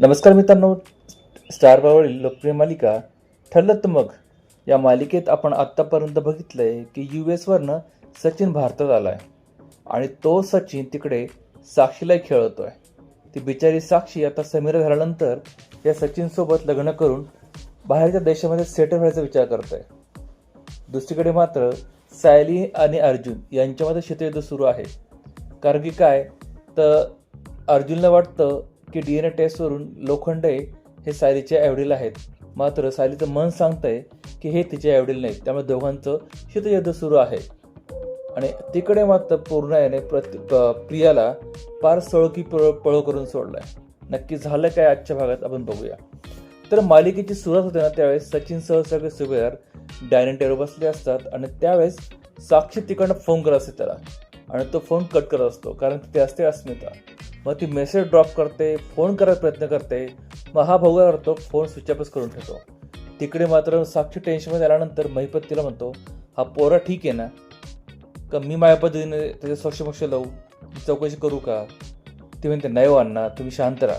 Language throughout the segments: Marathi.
नमस्कार मित्रांनो स्टार लोकप्रिय मालिका ठरलं तर मग. या मालिकेत आपण आत्तापर्यंत बघितलं आहे की यू एसवरनं सचिन भारतात आला आहे आणि तो सचिन तिकडे साक्षीलाही खेळवतो आहे ती बिचारी साक्षी आता समीर झाल्यानंतर या सचिनसोबत लग्न करून बाहेरच्या देशामध्ये सेटल व्हायचा विचार करत आहे दुसरीकडे मात्र सायली आणि अर्जुन यांच्यामध्ये शीतयुद्ध सुरू आहे. कारण की काय? तर अर्जुनला वाटतं की डी एन ए टेस्टवरून लोखंडे हे सायलीचे आईवडील आहेत. मात्र सायलीचं मन सांगतंय की हे तिचे आईवडील नाहीत. त्यामुळे दोघांचं शीतयुद्ध सुरू आहे. आणि तिकडे मात्र पूर्ण याने प्रति प्रियाला पार सळकी पळ पळो करून सोडलाय. नक्की झालं काय आजच्या भागात आपण बघूया. तर मालिकेची सुरुवात होते ना त्यावेळेस सचिनसह सगळे सुभेदार डायनिंग टेबल बसले असतात आणि त्यावेळेस साक्षी तिकडनं फोन करत असते त्याला. आणि तो फोन कट करत असतो कारण तिथे असते अस्मिता. मग ती मेसेज ड्रॉप करते फोन करायचा प्रयत्न करते. मग हा भाऊ काय करतो फोन स्विच ऑफच करून ठेवतो. तिकडे मात्र साक्षी टेन्शनमध्ये आल्यानंतर महिपत तिला म्हणतो हा पोरा ठीक आहे ना? का मी माझ्या पद्धतीने त्याचं सोक्षमोक्ष लावू? चौकशी करू का? ती म्हणते नाही हो अण्णा तुम्ही शांत राहा.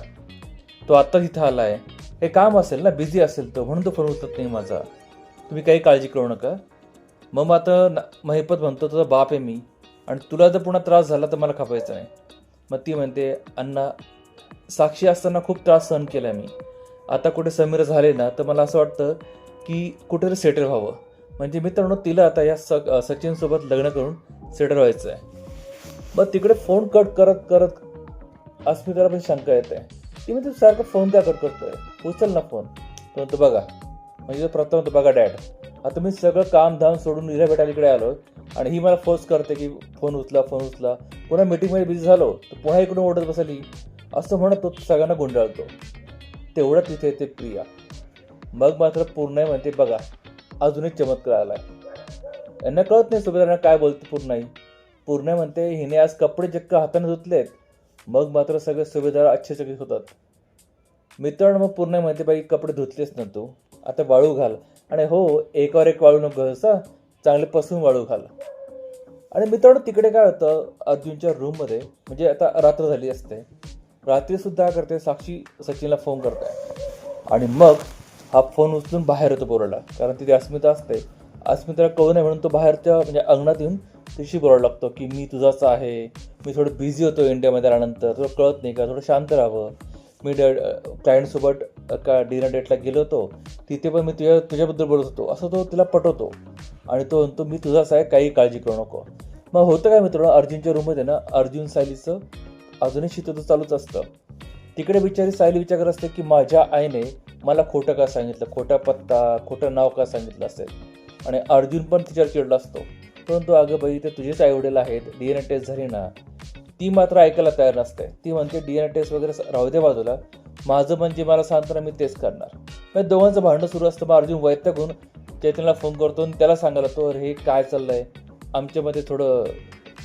तो आत्ता तिथं आला आहे हे काम असेल ना बिझी असेल तो म्हणून तो फोन उचलत नाही माझा. तुम्ही काही काळजी करू नका. मग मात्र न- महिपत म्हणतो तुझा बाप आहे मी. आणि तुला जर पुन्हा त्रास झाला तर मला खपायचा नाही. मग ती म्हणते अण्णा साक्षी असताना खूप त्रास सहन केला मी. आता कुठे समीर झाले ना तर मला असं वाटतं की कुठेतरी सेटल व्हावं. म्हणजे मित्रांनो तिला आता या स सचिनसोबत लग्न करून सेटल व्हायचं आहे मग तिकडे फोन कट करत करत अस्मिताला पण शंका येते. ती म्हणजे सारखं फोन का कट करतोय? उचल ना फोन तो म्हणतो बघा. म्हणजे तो प्रथम म्हणतो बघा डॅड आता मी सगळं काम धाम सोडून हिरा भेटायला इकडे आलो आणि ही मला फोर्स करते की फोन उचला फोन उचला. पुन्हा मीटिंगमध्ये बिझी झालो तर पुन्हा इकडून ओढत बसली. असं म्हणत तो सगळ्यांना गुंडाळतो. तेवढं तिथे येते प्रिया. मग मात्र पूर्ण म्हणते बघा अजूनही चमत्कार चमत्कार आलाय. यांना कळत नाही सुभेदारांना काय बोलते पूर्णाई पूर्ण म्हणते हिने आज कपडे चक्क हाताने धुतलेत मग मात्र सगळे सुभेदार आश्चर्यचकित होतात. मित्रांनो मग पूर्ण म्हणते बाई कपडे धुतलेच ना तू आता वाळू घाल. आणि हो एकावर एक वाळू नको घालसा चांगले पसून वाळू घाल आणि मित्रांनो तिकडे काय होतं अर्जुनच्या रूममध्ये म्हणजे आता रात्र झाली असते. रात्रीसुद्धा काय करते साक्षी सचिनला फोन करते आणि मग हा फोन उचलून बाहेर येतो बोलायला. कारण तिथे अस्मिता असते. अस्मिताला कळू नये म्हणून तो बाहेरच्या म्हणजे अंगणात येऊन तिशी बोलायला लागतो की मी तुझाच आहे मी थोडं बिझी होतो इंडियामध्ये आल्यानंतर तुला कळत नाही का थोडं शांत राहावं. मी ड क्लायंटसोबत का डिनर डेटला गेलो होतो. तिथे पण मी तुझ्या तुझ्याबद्दल बोलत होतो. असं तो तिला पटवतो. आणि तो म्हणतो मी तुझा आहे काही काळजी करू नको. मग होतं काय मित्रांनो अर्जुनच्या रूममध्ये ना अर्जुन सायलीचं अजूनही शीतोचं चालूच असतं. तिकडे बिचारी सायली विचार करत असते की माझ्या आईने मला खोटं का सांगितलं? खोटा पत्ता खोटं नाव का सांगितलं असेल? आणि अर्जुन पण तिच्यावर चिडला असतो. परंतु अगं बाई ते तुझेच आईवडील आहेत. डी एन ए टेस्ट झाली ना. ती मात्र ऐकायला तयार नसते. ती म्हणते डी एन ए टेस्ट वगैरे राहू दे बाजूला. माझं म्हणजे मला सांगताना मी तेच करणार. मग दोघांचं भांडण सुरू असतं. मग अर्जुन वैतकून चैतन्यला फोन करतो आणि त्याला सांगायला तो अरे हे काय चाललंय? आमच्यामध्ये थोडं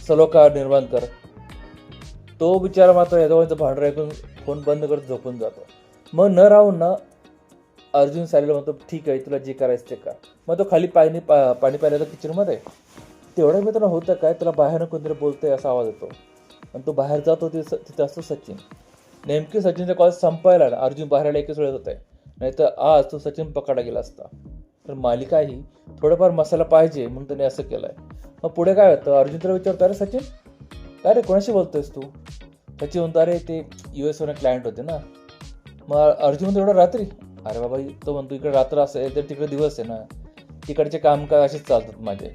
सलोखा निर्माण कर. तो बिचारा मात्र या दोघांचं भांडण ऐकून फोन बंद करत झोपून जातो. मग न राहून ना अर्जुन सायलीला म्हणतो ठीक आहे तुला जे करायचं ते कर. मग तो खाली पाणी पा पाणी प्यायला येतो किचनमध्ये तेवढ्या मित्रांनो होतं काय? तुला बाहेरनं कोणतरी बोलतंय असा आवाज येतो. आणि तो बाहेर जातो तिथं तिथं असतो सचिन. नेमकी सचिनचा कॉल संपायला अर्जुन बाहेर एकच वेळेत होत आहे नाहीतर आज तो सचिन पकडला गेला असता. तर मालिका ही थोडंफार मसाला पाहिजे म्हणून त्याने असं केलं आहे मग पुढे काय होतं? अर्जुन त्याला विचारतो अरे सचिन काय रे कोणाशी बोलतोयस तू? सचिन म्हणतो अरे ते यू एस क्लायंट होते ना. मग अर्जुन म्हणतो एवढं रात्री? अरे बाबा तो म्हणतो इकडे रात्र असेल तर तिकडे दिवस आहे ना. तिकडचे कामकाज असेच चालतात माझे.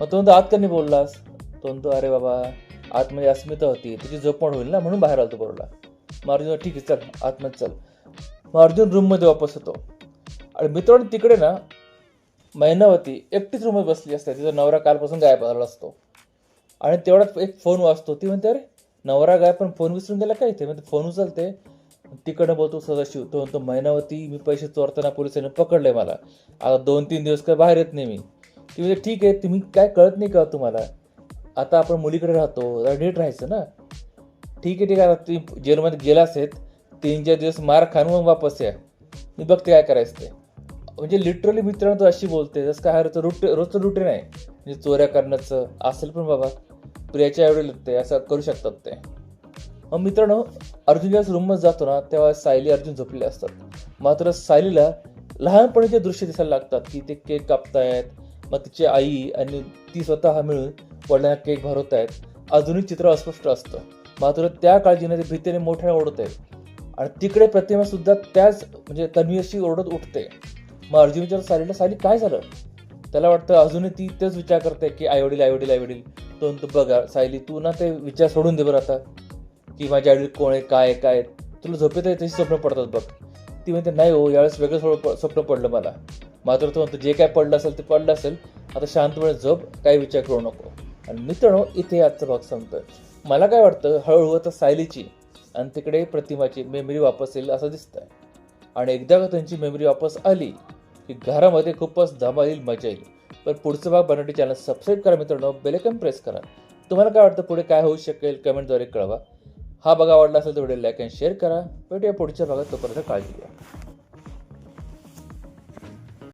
मग तो म्हणतो आत का नाही बोललास? तो म्हणतो अरे बाबा आतमध्ये अस्मिता होती तिची जपण होईल ना म्हणून बाहेर आलतो बरोला. मग अर्जुन ठीक आहे चल आतमध्ये चल. मग अर्जुन रूममध्ये वापस होतो. आणि मित्रांनो तिकडे ना मैनावती एकटीच रूममध्ये बसली असते. तिचा नवरा कालपासून गायब झाला असतो. आणि तेवढ्यात एक फोन वाचतो ती म्हणते अरे नवरा गायब पण फोन विसरून गेला काय इथे? म्हणजे फोन उचलते. तिकडं बोलतो सदाशिव तो म्हणतो मैनावती मी पैसे चोरताना पोलिसांनी पकडले मला. आता दोन तीन दिवस काय बाहेर येत नाही मी. ती म्हणजे ठीक आहे तुम्ही काय कळत नाही का तुम्हाला? आता आपण मुलीकडे राहतो जरा नीट राहायचं ना. ठीक आहे ठीक आहे आता तुम्ही जेलमध्ये गेला असेल तीन चार दिवस मार खाऊन मग वापस या. मी बघते काय करायचं ते. म्हणजे लिटरली मित्रांनो तू अशी बोलते जसं काय रोजचं रुट रोजचं रुटीन आहे. म्हणजे चोऱ्या करण्याचं असेल पण बाबा प्रियाच्या एवढे ते असं करू शकतात ते. मग मित्रांनो अर्जुन ज्यावेळेस रूममध्ये जातो ना तेव्हा सायली अर्जुन झोपलेले असतात. मात्र सायलीला लहानपणीचे दृश्य दिसायला लागतात की ते केक कापतायत मग तिची आई आणि ती स्वतः मिळून वडिलांना केक भरवत आहेत. अजूनही चित्र अस्पष्ट असतं. मात्र त्या काळजीने ते भीतीने मोठ्याने ओढत आहेत. आणि तिकडे प्रतिमा सुद्धा त्याच म्हणजे तन्वीशी ओरडत उठते. मग अर्जुन विचार सालीला सायली काय झालं? त्याला वाटतं अजूनही ती तेच विचार करते की आई वडील आई वडील आई वडील तो तू बघा सायली तू ना ते विचार सोडून दे बरं आता. की माझ्या आईवडील कोण आहे काय काय आहे. तुला झोपेत तशी स्वप्न पडतात बघ. ती म्हणते नाही हो यावेळेस वेगळं स्वप्न स्वप्न पडलं मला. मात्र तो म्हणतो जे काय पडलं असेल ते पडलं असेल. आता शांतपणे झोप काही विचार करू नको. आणि मित्रांनो इथे आजचा भाग संपतोय. मला काय वाटतं हळूहळू आता सायलीची आणि तिकडे प्रतिमाची मेमरी वापस येईल असं दिसतंय. आणि एकदा का त्यांची मेमरी वापस आली की घरामध्ये खूपच धमाल येईल मजा येईल. पण पुढचा भाग बनवटी चॅनल सबस्क्राईब करा मित्रांनो बेलेकन प्रेस करा. तुम्हाला काय वाटतं पुढे काय होऊ शकेल कमेंटद्वारे कळवा. हा बघा आवडला असेल तर व्हिडिओ लाईक अँड शेअर करा. भेटूया पुढच्या भागात तोपर्यंत काळजी घ्या.